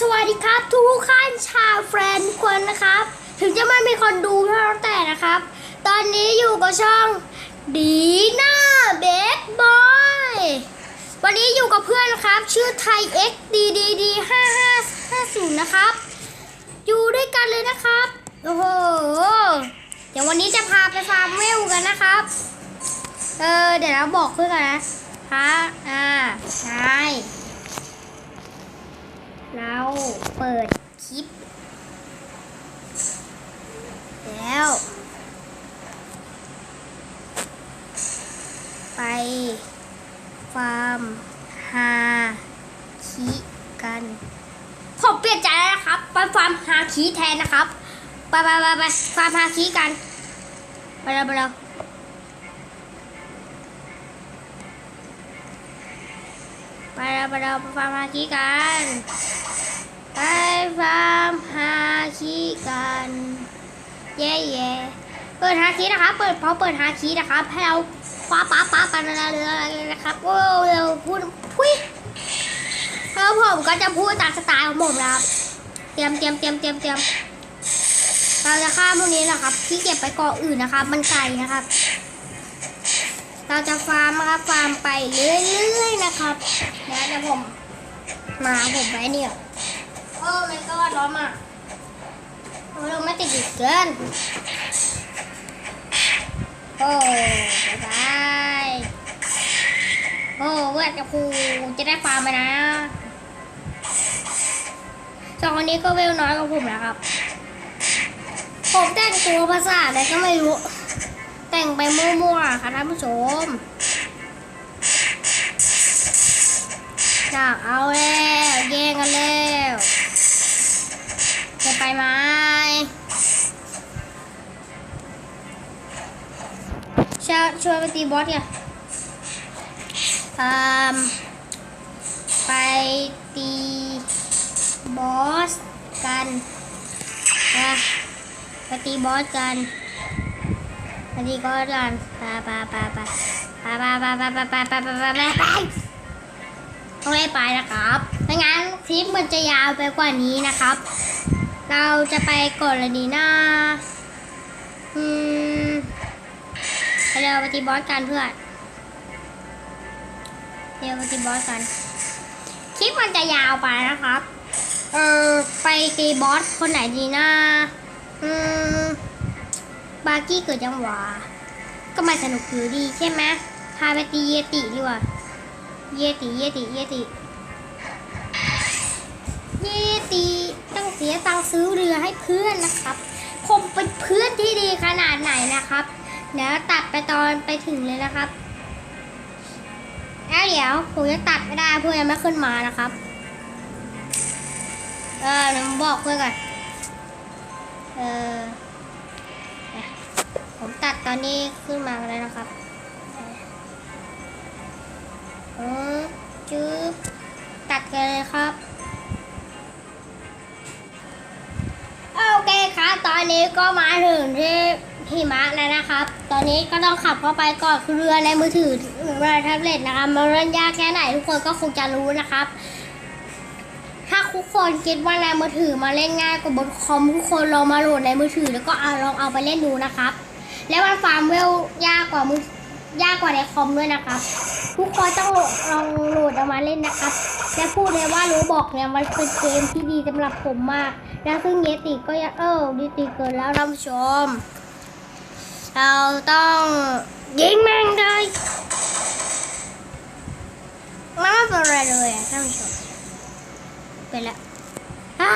สวัสดีครับ ทุกท่านชาวแฟนคนนะครับ ถึงจะไม่มีคนดูก็แล้วแต่นะครับ ตอนนี้อยู่กับช่อง ดีน่าเบสบอยวันนี้อยู่กับเพื่อนนะครับ ชื่อไทย X D D D 5 5 5 0นะครับ อยู่ด้วยกันเลยนะครับ โอ้โห เดี๋ยววันนี้จะพาไปฟาร์มเวลกันนะครับ เออ เดี๋ยวเราบอกเพื่อนกันนะพระอ่าใช่ เราเปิดคลิป แล้ว ไปฟาร์มฮาคิกัน ผมเปลี่ยนใจแล้วนะครับ ไปฟาร์มฮาคิแทนนะครับ ไปไปไปไปฟาร์มฮาคิกัน ไปเร็วไปเร็ว ไปเร็วไปเร็วไปฟาร์มฮาคิกันไปฟาร์มฮาคิกันเย่เย่เปิดฮาคินะครับเปิดพอเปิดฮาคินะครับให้เราคว้าป๊าป๊ากันอะไรเลยนะครับโอ้เร็วพูดพุ้ยแล้วผมก็จะพูดตามสไตล์ของผมนะครับ เตรียมเตรียมเตรียมเตรียมเตรียมเราจะฆ่าพวกนี้นะครับที่เก็บไปเกาะอื่นนะครับ มันไกลนะครับ เราจะฟาร์มนะครับฟาร์มไปเรื่อยๆนะครับเดี๋ยวผมมาผมไปเนี่ยโอ้มันก็ร้อนมากโอ้ลงไม่ติดอีกเกินโอ้บายบายโอ้เวทกับครูจะได้ฟาร์มไปนะสองคนนี้ก็เวลน้อยกว่าผมนะครับผมแต่งตัวภาษาอะไรก็ไม่รู้ แต่งไปมั่วๆค่ะท่านผู้ชมอยากเอาแล้วแย่งกันแล้วจะไปไหมชวชวนไปตีบอสเนี่ยไปตีบอสกันไปตีบอสกัน ไปตีบอสกันไปไปไปไปไปไปไปไปไปไปไปไปไปไปต้องได้ไปนะครับไม่งั้นคลิปมันจะยาวไปกว่านี้นะครับ เราจะไปก่อนเลยดีนะอืมไปเร็วไปตีบอสกันเพื่อนเร็วไปตีบอสกัน คลิปมันจะยาวไปนะครับ เออไปตีบอสคนไหนดีนะอืม บาร์กี้เกิดจังหวะก็ม่สนุกอยู่ดีใช่ไหมพาไปตีเยติดีกว่าเยติเยติเยติเยติต้องเสียตังซื้อเรือให้เพื่อนนะครับผมเป็นเพื่อนที่ดีขนาดไหนนะครับ เดี๋ยวตัดไปตอนไปถึงเลยนะครับแล้วเดี๋ยวผมจะตัดไม่ได้เพื่อนยังไม่ขึ้นมานะครับ เออผมบอกเพื่อนก่อนเออ ตัดตอนนี้ขึ้นมาแล้วนะครับอืมจื๊บตัดกันเลยครับ โอเคครับ ตอนนี้ก็มาถึงที่หิมะแล้วนะครับ ตอนนี้ก็ต้องขับเข้าไปก่อนคือเรือในมือถือหรือเรือแท็บเล็ตนะครับ มันเล่นยากแค่ไหนทุกคนก็คงจะรู้นะครับถ้าทุกคนคิดว่าในมือถือมาเล่นง่ายกว่าบนคอมทุกคนลองมาโหลดในมือถือ แล้วก็เอาลองเอาไปเล่นดูนะครับ แล้วมันฟาร์มเวลยากกว่ามือยากกว่าในคอมด้วยนะครับ ทุกคนต้องลองโหลดเอามาเล่นนะครับ และพูดเลยว่ารู้บอกเนี่ยมันเป็นเกมที่ดีสำหรับผมมาก แล้วซึ่งเยติก็ยังเออเยติเกินแล้วท่านผู้ชม เราต้องยิงแม่งเลยมันไม่เป็นไรเลยท่านผู้ชมเป็นแล้วอ้า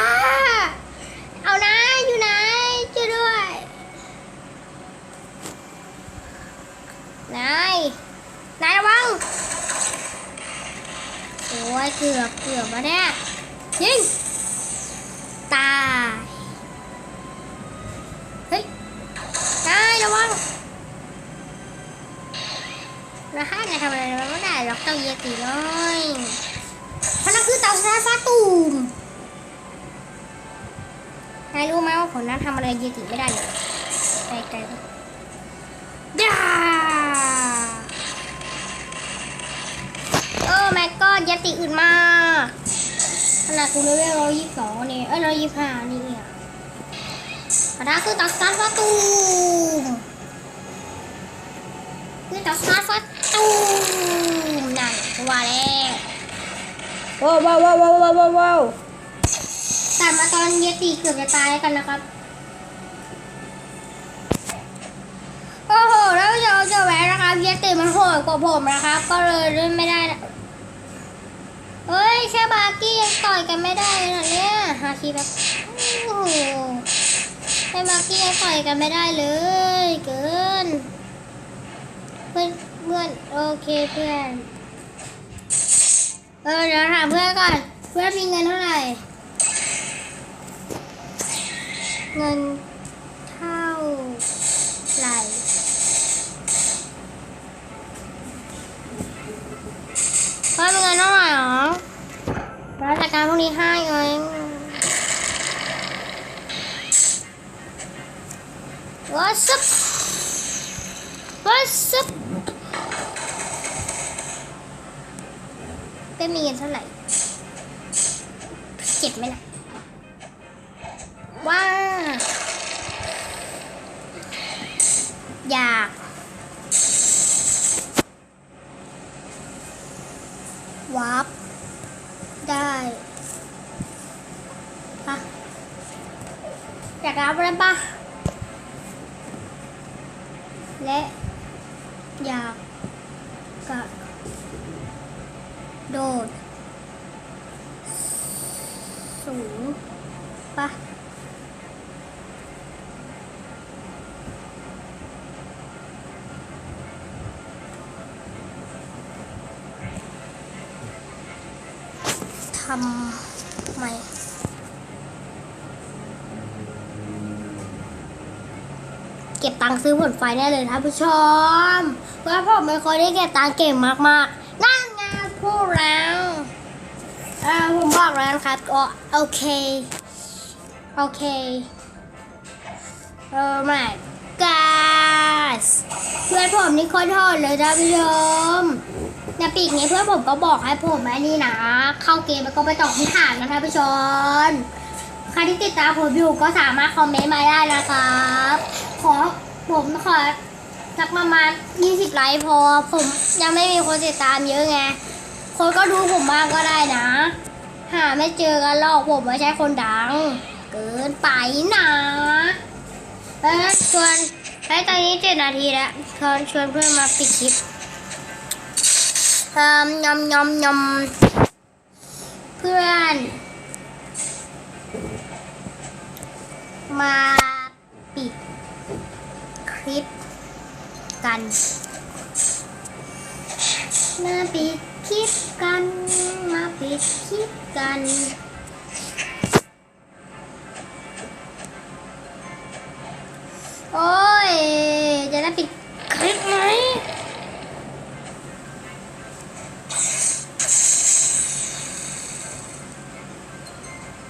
เอานะอยู่ไหนช่วยด้วย นาย นายระวัง โอ้ย เกือบเกือบมาเนี่ยยิงตายเฮ้ยนายระวังแล้วให้นายทำอะไรมันไม่ได้หรอกเจ้าเยติเลยเพราะนั่นคือเต่าไฟฟ้าตูมนายรู้ไหมว่าผมนั้นทำอะไรเยติไม่ได้เลยไกลๆย่า โอ้แม่ก็ยติอื่นมากขนาดกูเลเวลร้อยยี่สิบสองนี่เอ้ยร้อยยี่สิบห้านี่เนี่ยปะทะคือตักซันประตูคือตักซันประตูนั่นกูว่าแล้วว้าวว้าวว้าวว้าวว้าวว้าวตัดมาตอนเยตีเกือบจะตายกันนะครับโอ้โหแล้วเราจะแหวนนะครับเยติมันโหดกว่าผมนะครับ ก็เลยเล่นไม่ได้นะ เฮ้ยแค่บาร์กี้ยังต่อยกันไม่ได้เลยนะเนี่ยฮาคิแบบโอ้โหแค่บาร์กี้ยังต่อยกันไม่ได้เลย เกิน เพื่อนเพื่อนโอเคเพื่อนเออเดี๋ยวถามเพื่อนก่อนเพื่อนมีเงินเท่าไหร่ เงินเท่าไหร่เพื่อนมีเงินเท่าไหร่หรอแล้วจั ดการพวกนี้ให้เองว h a t s up What's up เป็นมีเงินเท่าไหร่เจ็บไหมล่ะว่าอยาก วาร์ปได้ปะอยากรับอะไร ปะและอยากกระโดด สูงปะทำไม เก็บตังค์ซื้อผลไฟแน่เลยท่านผู้ชมเพราะผมเป็นคนที่เก็บตังค์เก่งมากๆ นั่นไงพูดแล้วอ่าผมบอกแล้วนะครับก็โอเค โอเคโอ้ my god เพื่อนผมนี่คนโหดเลยท่านผู้ชมในปีกนี้เพื่อนผมก็บอกให้ผมไอ้นี่นะ เข้าเกมแล้วก็ไปตอบคำถามนะท่านผู้ชมใครที่ติดตามผมอยู่ก็สามารถคอมเมนต์มาได้นะครับ ขอผมขอสักประมาณ 20 ไลค์พอ ผมยังไม่มีคนติดตามเยอะไง คนก็ดูผมบ้างก็ได้นะ หาไม่เจอกันหรอกผมไม่ใช่คนดัง เกินไปนะเอ้ชวนไอ้ตอนนี้เจ็ดนาทีแล้วชวนชวนเพื่อนมาปิดคลิปอ่มยำยำยำเพื่อน มาปิด คลิปกันมาปิดคลิปกัน มาปิดคลิปกันโอ้ย จะได้ปิดคลิปไหม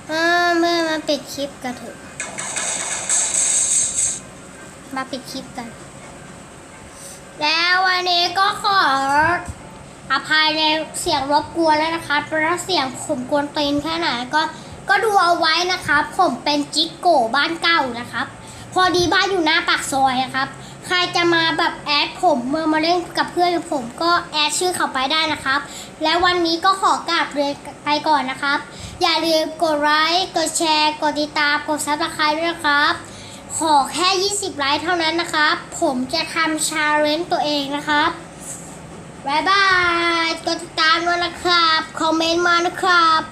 เออเมื่อมาปิดคลิปกันเถอะ มาปิดคลิปกัน แล้ววันนี้ก็ขออภัยในเสียงรบกวนแล้วนะคะเพราะเสียงผมกวนตีนแค่ไหนก็ก็ดูเอาไว้นะครับ ผมเป็นจิกโก้บ้านเก่านะครับ พอดีบ้านอยู่หน้าปากซอยนะครับ ใครจะมาแบบแอดผมเมื่อมาเล่นกับเพื่อนผมก็แอดชื่อเขาไปได้นะครับ และวันนี้ก็ขอกราบเลยไปก่อนนะครับ อย่าลืมกดไลค์กดแชร์ กดติดตามกดซับสไครต์ด้วยนะครับ ขอแค่ 20 ไลค์เท่านั้นนะครับ ผมจะทำชาเลนจ์ตัวเองนะครับบายบาย กดติดตามด้วยนะครับ คอมเมนต์มานะครับ